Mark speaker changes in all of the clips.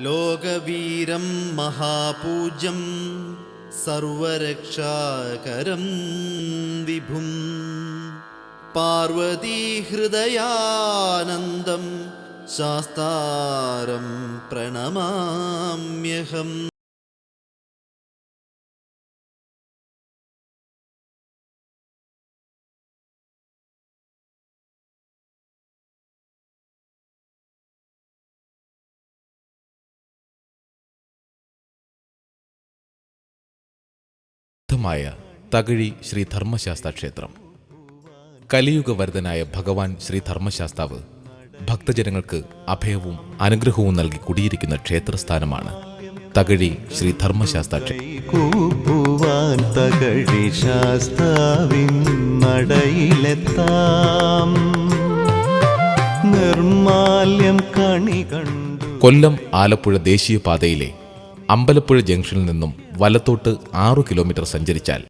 Speaker 1: ലോകവീരം മഹാപൂജ്യം സർവരക്ഷാകരം വിഭും. പാർവതീഹൃദയാനന്ദം ശാസ്താരം പ്രണമാമ്യഹം.
Speaker 2: പ്രസിദ്ധമായ തകഴി ശ്രീ ധർമ്മശാസ്ത്ര ക്ഷേത്രം. കലിയുഗവരതനായ ഭഗവാൻ ശ്രീ ധർമ്മശാസ്താവ് ഭക്തജനങ്ങൾക്ക് അഭയവും അനുഗ്രഹവും നൽകി കുടിയിരിക്കുന്ന ക്ഷേത്രസ്ഥാനമാണ് തകഴി ശ്രീ ധർമ്മശാസ്ത്ര ക്ഷേത്രം
Speaker 3: കൂപ്പുവാൻ തകഴി ശാസ്താവിൻ നടയിലെത്താം. നിർമാല്യം കണി കണ്ടു.
Speaker 2: കൊല്ലം ആലപ്പുഴ ദേശീയപാതയിലെ അമ്പലപ്പുഴ ജംഗ്ഷനിൽ നിന്നും വലത്തോട്ട് ആറു കിലോമീറ്റർ സഞ്ചരിച്ചാൽ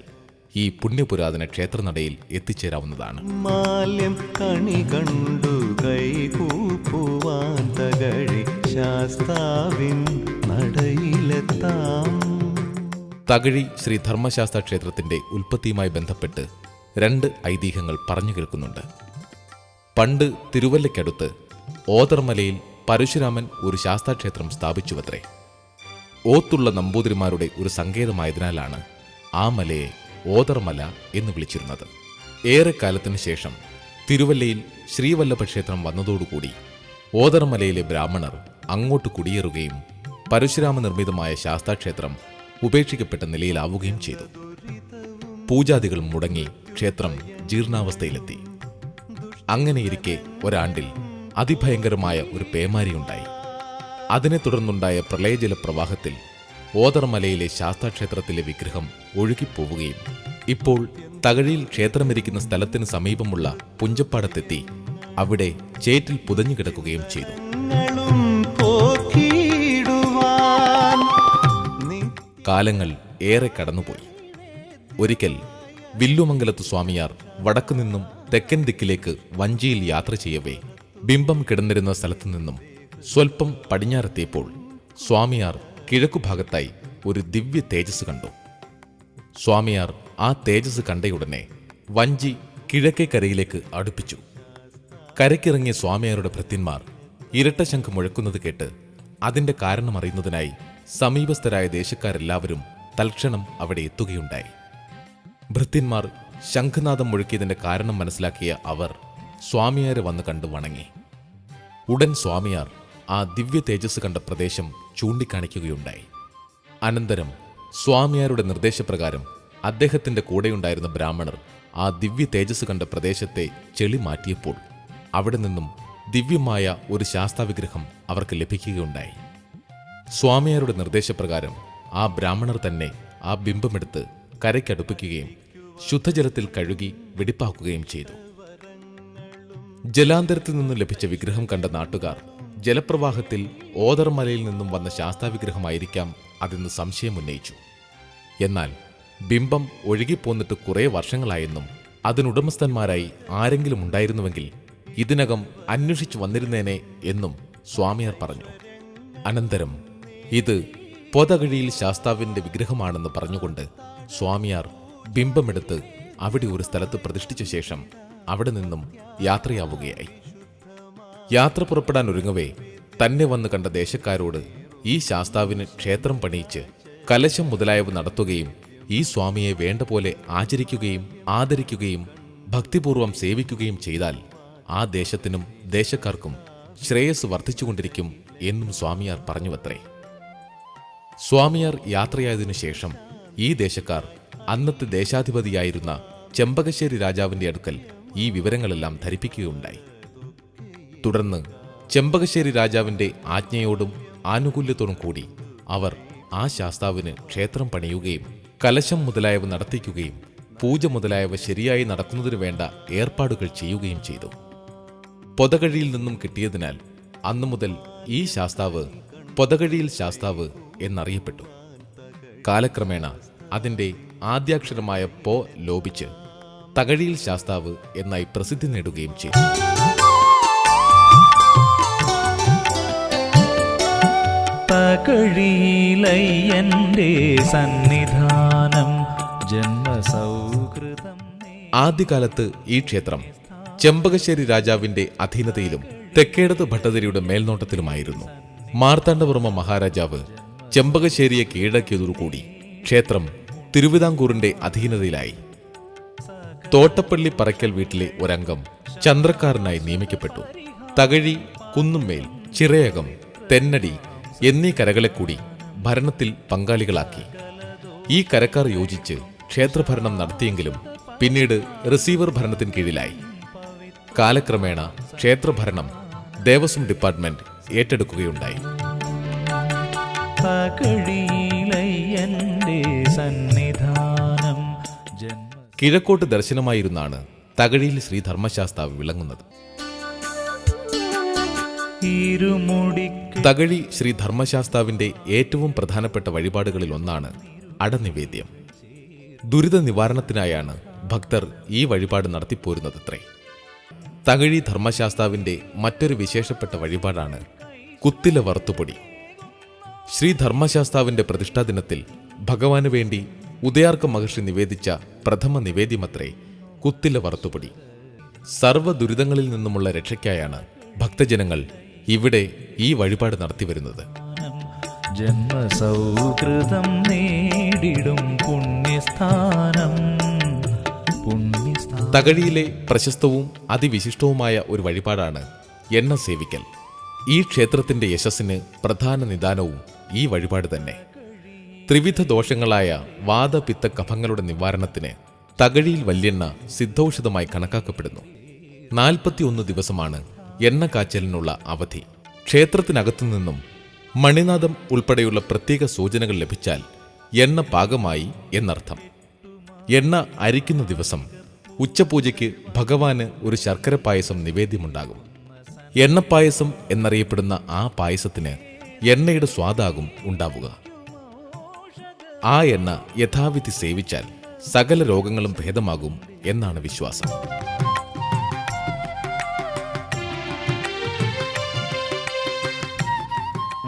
Speaker 2: ഈ പുണ്യപുരാതന ക്ഷേത്രനടയിൽ എത്തിച്ചേരാവുന്നതാണ്.
Speaker 3: മാല്യം കണി കണ്ടു കൈകൂപ്പുവാൻ തകഴി ശാസ്താവിൻ നടയിലെത്താം.
Speaker 2: തകഴി ശ്രീ ധർമ്മശാസ്ത്ര ക്ഷേത്രത്തിന്റെ ഉൽപ്പത്തിയുമായി ബന്ധപ്പെട്ട് രണ്ട് ഐതിഹ്യങ്ങൾ പറഞ്ഞു കേൾക്കുന്നുണ്ട്. പണ്ട് തിരുവല്ലയ്ക്കടുത്ത് ഓതർമലയിൽ പരശുരാമൻ ഒരു ശാസ്താക്ഷേത്രം സ്ഥാപിച്ചുവത്രേ. ഓത്തുള്ള നമ്പൂതിരിമാരുടെ ഒരു സങ്കേതമായതിനാലാണ് ആ മലയെ ഓതർമല എന്ന് വിളിച്ചിരുന്നത്. ഏറെക്കാലത്തിന് ശേഷം തിരുവല്ലയിൽ ശ്രീവല്ലഭ ക്ഷേത്രം വന്നതോടുകൂടി ഓതർമലയിലെ ബ്രാഹ്മണർ അങ്ങോട്ട് കുടിയേറുകയും പരശുരാമ നിർമ്മിതമായ ശാസ്താക്ഷേത്രം ഉപേക്ഷിക്കപ്പെട്ട നിലയിലാവുകയും ചെയ്തു. പൂജാദികൾ മുടങ്ങി ക്ഷേത്രം ജീർണാവസ്ഥയിലെത്തി. അങ്ങനെയിരിക്കെ ഒരാണ്ടിൽ അതിഭയങ്കരമായ ഒരു പേമാരിയുണ്ടായി. അതിനെ തുടർന്നുണ്ടായ പ്രളയജല പ്രവാഹത്തിൽ ഓതർമലയിലെ ശാസ്താക്ഷേത്രത്തിലെ വിഗ്രഹം ഒഴുകിപ്പോവുകയും ഇപ്പോൾ തകഴിയിൽ ക്ഷേത്രമിരിക്കുന്ന സ്ഥലത്തിന് സമീപമുള്ള പുഞ്ചപ്പാടത്തെത്തി അവിടെ ചേറ്റിൽ പുതഞ്ഞു കിടക്കുകയും ചെയ്തു. കാലങ്ങൾ ഏറെ കടന്നുപോയി. ഒരിക്കൽ വില്ലുമംഗലത്ത് സ്വാമിയാർ വടക്കുനിന്നും തെക്കൻ ദിക്കിലേക്ക് വഞ്ചിയിൽ യാത്ര ചെയ്യവേ ബിംബം കിടന്നിരുന്ന സ്ഥലത്തു നിന്നും സ്വൽപ്പം പടിഞ്ഞാറെത്തിയപ്പോൾ സ്വാമിയാർ കിഴക്കുഭാഗത്തായി ഒരു ദിവ്യ തേജസ് കണ്ടു. സ്വാമിയാർ ആ തേജസ് കണ്ടയുടനെ വഞ്ചി കിഴക്കേ കരയിലേക്ക് അടുപ്പിച്ചു. കരയ്ക്കിറങ്ങിയ സ്വാമിയാരുടെ ഭൃത്യന്മാർ ഇരട്ടശംഖ് മുഴക്കുന്നത് കേട്ട് അതിന്റെ കാരണമറിയുന്നതിനായി സമീപസ്ഥരായ ദേശക്കാരെല്ലാവരും തൽക്ഷണം അവിടെ എത്തുകയുണ്ടായി. ഭൃത്യന്മാർ ശംഖനാഥം മുഴക്കിയതിന്റെ കാരണം മനസ്സിലാക്കിയ അവർ സ്വാമിയാരെ വന്ന് കണ്ടു വണങ്ങി. ഉടൻ സ്വാമിയാർ ആ ദിവ്യ തേജസ് കണ്ട പ്രദേശം ചൂണ്ടിക്കാണിക്കുകയുണ്ടായി. അനന്തരം സ്വാമിയാരുടെ നിർദ്ദേശപ്രകാരം അദ്ദേഹത്തിന്റെ കൂടെയുണ്ടായിരുന്ന ബ്രാഹ്മണർ ആ ദിവ്യ തേജസ് കണ്ട പ്രദേശത്തെ ചെളി മാറ്റിയപ്പോൾ അവിടെ നിന്നും ദിവ്യമായ ഒരു ശാസ്താവിഗ്രഹം അവർക്ക് ലഭിക്കുകയുണ്ടായി. സ്വാമിയാരുടെ നിർദ്ദേശപ്രകാരം ആ ബ്രാഹ്മണർ തന്നെ ആ ബിംബമെടുത്ത് കരയ്ക്കടുപ്പിക്കുകയും ശുദ്ധജലത്തിൽ കഴുകി വെടിപ്പാക്കുകയും ചെയ്തു. ജലാന്തരത്തിൽ നിന്ന് ലഭിച്ച വിഗ്രഹം കണ്ട നാട്ടുകാർ ജലപ്രവാഹത്തിൽ ഓതർമലയിൽ നിന്നും വന്ന ശാസ്താവിഗ്രഹമായിരിക്കാം അതെന്ന് സംശയമുന്നയിച്ചു എന്നാൽ ബിംബം ഒഴുകിപ്പോന്നിട്ട് കുറേ വർഷങ്ങളായെന്നും അതിനുടമസ്ഥന്മാരായി ആരെങ്കിലും ഉണ്ടായിരുന്നുവെങ്കിൽ ഇതിനകം അന്വേഷിച്ചു വന്നിരുന്നേനെ എന്നും സ്വാമിയാർ പറഞ്ഞു. അനന്തരം ഇത് പൊതകഴിയിൽ ശാസ്താവിന്റെ വിഗ്രഹമാണെന്ന് പറഞ്ഞുകൊണ്ട് സ്വാമിയാർ ബിംബമെടുത്ത് അവിടെ ഒരു സ്ഥലത്ത് പ്രതിഷ്ഠിച്ച ശേഷം അവിടെ നിന്നും യാത്രയാവുകയായി. യാത്ര പുറപ്പെടാൻ ഒരുങ്ങവേ തന്നെ വന്ന് കണ്ട ദേശക്കാരോട് ഈ ശാസ്താവിന് ക്ഷേത്രം പണിയിച്ച് കലശം മുതലായവ നടത്തുകയും ഈ സ്വാമിയെ വേണ്ട പോലെ ആചരിക്കുകയും ആദരിക്കുകയും ഭക്തിപൂർവം സേവിക്കുകയും ചെയ്താൽ ആ ദേശത്തിനും ദേശക്കാർക്കും ശ്രേയസ് വർദ്ധിച്ചുകൊണ്ടിരിക്കും എന്നും സ്വാമിയാർ പറഞ്ഞുവത്രേ. സ്വാമിയാർ യാത്രയായതിനു ശേഷം ഈ ദേശക്കാർ അന്നത്തെ ദേശാധിപതിയായിരുന്ന ചെമ്പകശ്ശേരി രാജാവിന്റെ അടുക്കൽ ഈ വിവരങ്ങളെല്ലാം ധരിപ്പിക്കുകയുണ്ടായി. തുടർന്ന് ചെമ്പകശ്ശേരി രാജാവിന്റെ ആജ്ഞയോടും ആനുകൂല്യത്തോടും കൂടി അവർ ആ ശാസ്താവിന് ക്ഷേത്രം പണിയുകയും കലശം മുതലായവ നടത്തിക്കുകയും പൂജ മുതലായവ ശരിയായി നടത്തുന്നതിനു വേണ്ട ഏർപ്പാടുകൾ ചെയ്യുകയും ചെയ്തു. പൊതകഴിയിൽ നിന്നും കിട്ടിയതിനാൽ അന്നു മുതൽ ഈ ശാസ്താവ് പൊതകഴിയിൽ ശാസ്താവ് എന്നറിയപ്പെട്ടു. കാലക്രമേണ അതിന്റെ ആദ്യാക്ഷരമായ പോ ലോപിച്ച് തകഴിയിൽ ശാസ്താവ് എന്നായി പ്രസിദ്ധി നേടുകയും ചെയ്തു.
Speaker 4: സന്നിധാനം
Speaker 2: ആദ്യകാലത്ത് ഈ ക്ഷേത്രം ചെമ്പകശ്ശേരി രാജാവിന്റെ അധീനതയിലും തെക്കേടത്ത് ഭട്ടതിരിയുടെ മേൽനോട്ടത്തിലുമായിരുന്നു. മാർത്താണ്ഡവർമ്മ മഹാരാജാവ് ചെമ്പകശ്ശേരിയെ കീഴടക്കിയതോടുകൂടി ക്ഷേത്രം തിരുവിതാംകൂറിന്റെ അധീനതയിലായി. തോട്ടപ്പള്ളി പറക്കൽ വീട്ടിലെ ഒരംഗം ചന്ദ്രക്കാരനായി നിയമിക്കപ്പെട്ടു. തകഴി കുന്നുമ്മേൽ ചിറയകം തെന്നടി എന്നീ കരകളെ കൂടി ഭരണത്തിൽ പങ്കാളികളാക്കി. ഈ കരക്കാർ യോജിച്ച് ക്ഷേത്രഭരണം നടത്തിയെങ്കിലും പിന്നീട് റിസീവർ ഭരണത്തിന് കീഴിലായി. കാലക്രമേണ ക്ഷേത്രഭരണം ദേവസ്വം ഡിപ്പാർട്ട്മെന്റ് ഏറ്റെടുക്കുകയുണ്ടായി. കിഴക്കോട്ട് ദർശനമായിരുന്നാണ് തകഴിയിൽ ശ്രീ ധർമ്മശാസ്താവ് വിളങ്ങുന്നത്. തകഴി ശ്രീ ധർമ്മശാസ്താവിന്റെ ഏറ്റവും പ്രധാനപ്പെട്ട വഴിപാടുകളിൽ ഒന്നാണ് അടനിവേദ്യം. ദുരിത നിവാരണത്തിനായാണ് ഭക്തർ ഈ വഴിപാട് നടത്തിപ്പോരുന്നതത്രേ. തകഴി ധർമ്മശാസ്താവിന്റെ മറ്റൊരു വിശേഷപ്പെട്ട വഴിപാടാണ് കുത്തില വറുത്തുപൊടി. ശ്രീ ധർമ്മശാസ്താവിന്റെ പ്രതിഷ്ഠാ ദിനത്തിൽ ഭഗവാന് വേണ്ടി ഉദയാർക്ക മഹർഷി നിവേദിച്ച പ്രഥമ നിവേദ്യമത്രേ കുത്തില വറുത്തുപൊടി. സർവ ദുരിതങ്ങളിൽ നിന്നുമുള്ള രക്ഷയ്ക്കായാണ് ഭക്തജനങ്ങൾ ഇവിടെ ഈ വഴിപാട് നടത്തിവരുന്നത്
Speaker 4: ജന്മസൗഹൃദം നേടിടും പുണ്യസ്ഥാനം. പുണ്യസ്ഥാനം.
Speaker 2: തകഴിയിലെ പ്രശസ്തവും അതിവിശിഷ്ടവുമായ ഒരു വഴിപാടാണ് എണ്ണ സേവിക്കൽ. ഈ ക്ഷേത്രത്തിന്റെ യശസ്സിന് പ്രധാന നിദാനവും ഈ വഴിപാട് തന്നെ. ത്രിവിധ ദോഷങ്ങളായ വാദപിത്ത കഫങ്ങളുടെ നിവാരണത്തിന് തകഴിയിൽ വല്യെണ്ണ സിദ്ധൌഷധമായി കണക്കാക്കപ്പെടുന്നു. നാൽപ്പത്തിയൊന്ന് ദിവസമാണ് എണ്ണ കാച്ചലിനുള്ള അവധി. ക്ഷേത്രത്തിനകത്തു നിന്നും മണിനാഥം ഉൾപ്പെടെയുള്ള പ്രത്യേക സൂചനകൾ ലഭിച്ചാൽ എണ്ണ പാകമായി എന്നർത്ഥം. എണ്ണ അരിക്കുന്ന ദിവസം ഉച്ചപൂജയ്ക്ക് ഭഗവാന് ഒരു ശർക്കര പായസം നിവേദ്യമുണ്ടാകും. എണ്ണപ്പായസം എന്നറിയപ്പെടുന്ന ആ പായസത്തിന് എണ്ണയുടെ സ്വാദാകും ഉണ്ടാവുക. ആ എണ്ണ യഥാവിധി സേവിച്ചാൽ സകല രോഗങ്ങളും ഭേദമാകും എന്നാണ് വിശ്വാസം.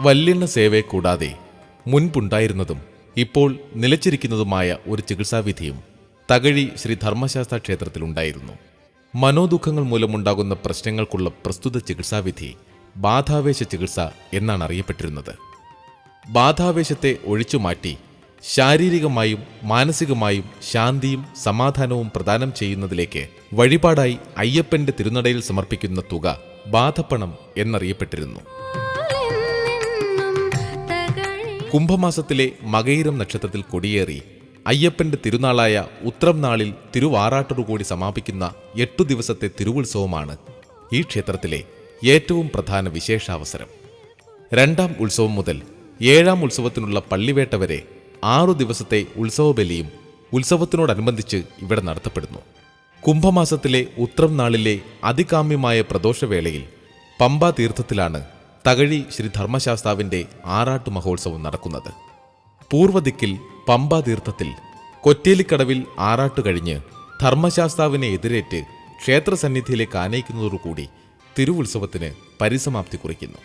Speaker 2: വല്യെണ്ണ സേവയെ കൂടാതെ മുൻപുണ്ടായിരുന്നതും ഇപ്പോൾ നിലച്ചിരിക്കുന്നതുമായ ഒരു ചികിത്സാവിധിയും തകഴി ശ്രീ ധർമ്മശാസ്ത്ര ക്ഷേത്രത്തിലുണ്ടായിരുന്നു മനോദുഃഖങ്ങൾ മൂലമുണ്ടാകുന്ന പ്രശ്നങ്ങൾക്കുള്ള പ്രസ്തുത ചികിത്സാവിധി ബാധാവേശ ചികിത്സ എന്നാണ് അറിയപ്പെട്ടിരുന്നത്. ബാധാവേശത്തെ ഒഴിച്ചുമാറ്റി ശാരീരികമായും മാനസികമായും ശാന്തിയും സമാധാനവും പ്രദാനം ചെയ്യുന്നതിലേക്ക് വഴിപാടായി അയ്യപ്പന്റെ തിരുനടയിൽ സമർപ്പിക്കുന്ന തുക ബാധപ്പണം എന്നറിയപ്പെട്ടിരുന്നു. കുംഭമാസത്തിലെ മകയിരം നക്ഷത്രത്തിൽ കൊടിയേറി അയ്യപ്പന്റെ തിരുനാളായ ഉത്രം നാളിൽ തിരുവാറാട്ടോടുകൂടി സമാപിക്കുന്ന എട്ടു ദിവസത്തെ തിരുവുത്സവമാണ് ഈ ക്ഷേത്രത്തിലെ ഏറ്റവും പ്രധാന വിശേഷാവസരം. രണ്ടാം ഉത്സവം മുതൽ ഏഴാം ഉത്സവത്തിനുള്ള പള്ളിവേട്ട വരെ ആറു ദിവസത്തെ ഉത്സവബലിയും ഉത്സവത്തിനോടനുബന്ധിച്ച് ഇവിടെ നടത്തപ്പെടുന്നു. കുംഭമാസത്തിലെ ഉത്രം നാളിലെ അതികാമ്യമായ പ്രദോഷവേളയിൽ പമ്പാ തീർത്ഥത്തിലാണ് തകഴി ശ്രീ ധർമ്മശാസ്താവിന്റെ ആറാട്ട് മഹോത്സവം നടക്കുന്നത്. പൂർവദിക്കിൽ പമ്പാ തീർത്ഥത്തിൽ കൊറ്റേലിക്കടവിൽ ആറാട്ട് കഴിഞ്ഞ് ധർമ്മശാസ്താവിനെ എതിരേറ്റ് ക്ഷേത്രസന്നിധിയിലേക്ക് ആനയിക്കുന്നതോടുകൂടി തിരുവുത്സവത്തിന് പരിസമാപ്തി കുറിക്കുന്നു.